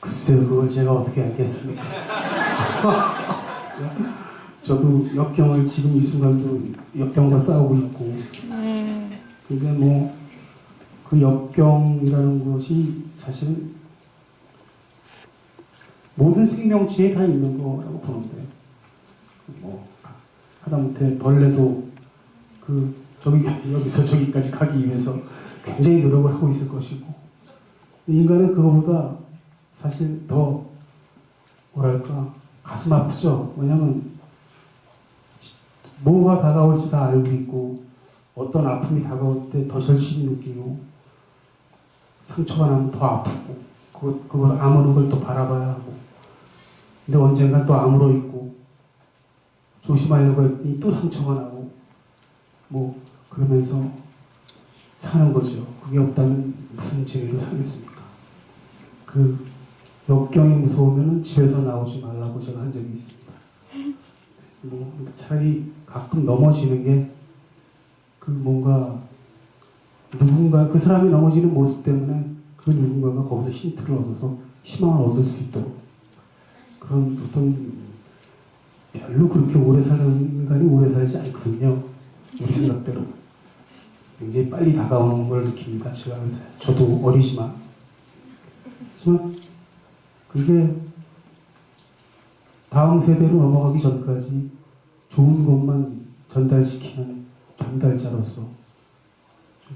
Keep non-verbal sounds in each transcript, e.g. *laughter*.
글쎄요, 그걸 제가 어떻게 알겠습니까? *laughs* 저도 역경을 지금 이 순간도 역경과 싸우고 있고, 근데 뭐, 그 역경이라는 것이 사실은 모든 생명체에 다 있는 거라고 보는데, 뭐, 하다못해 벌레도 그, 저기, 여기서 저기까지 가기 위해서 굉장히 노력을 하고 있을 것이고, 인간은 그거보다 사실 더 뭐랄까 가슴 아프죠. 왜냐면 뭐가 다가올지 다 알고 있고 어떤 아픔이 다가올 때 더 절실히 느끼고 상처가 나면 더 아프고 그걸, 그걸 아무는 걸 또 바라봐야 하고 근데 언젠간 또 아물어 있고 조심하려고 했더니 또 상처가 나고 뭐 그러면서 사는 거죠. 그게 없다면 무슨 재미로 살겠습니까? 그 역경이 무서우면 집에서 나오지 말라고 제가 한 적이 있습니다. 뭐 차라리 가끔 넘어지는 게 그 뭔가 누군가 그 사람이 넘어지는 모습 때문에 그 누군가가 거기서 힌트를 얻어서 희망을 얻을 수 있도록 그런 어떤 별로 그렇게 오래 사는 인간이 오래 살지 않거든요. 우리 생각대로 굉장히 빨리 다가오는 걸 느낍니다. 제가. 저도 어리지만 하지만 그게 다음 세대로 넘어가기 전까지 좋은 것만 전달시키는 전달자로서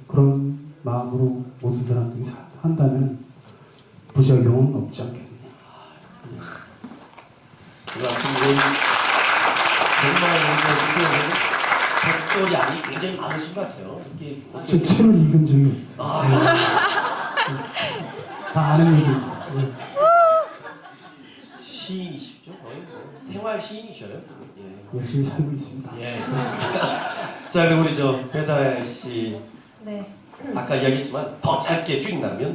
그런 마음으로 모든 사람들이 사- 산다면 부작용은 없지 않겠느냐. 그 정말 백설이 아니 굉장히 많으신 것 같아요. 이렇게 저 책을 읽은 적이 없어요. 아, 다 아는 얘기입니다. 예. 시인이시죠? 거의 뭐 생활 시인이셔요. 예. 열심히 살고 있습니다. 예. *laughs* 자, 그럼 우리 저 배달 씨 네. 아까 이야기했지만 더 짧게 쭉 나면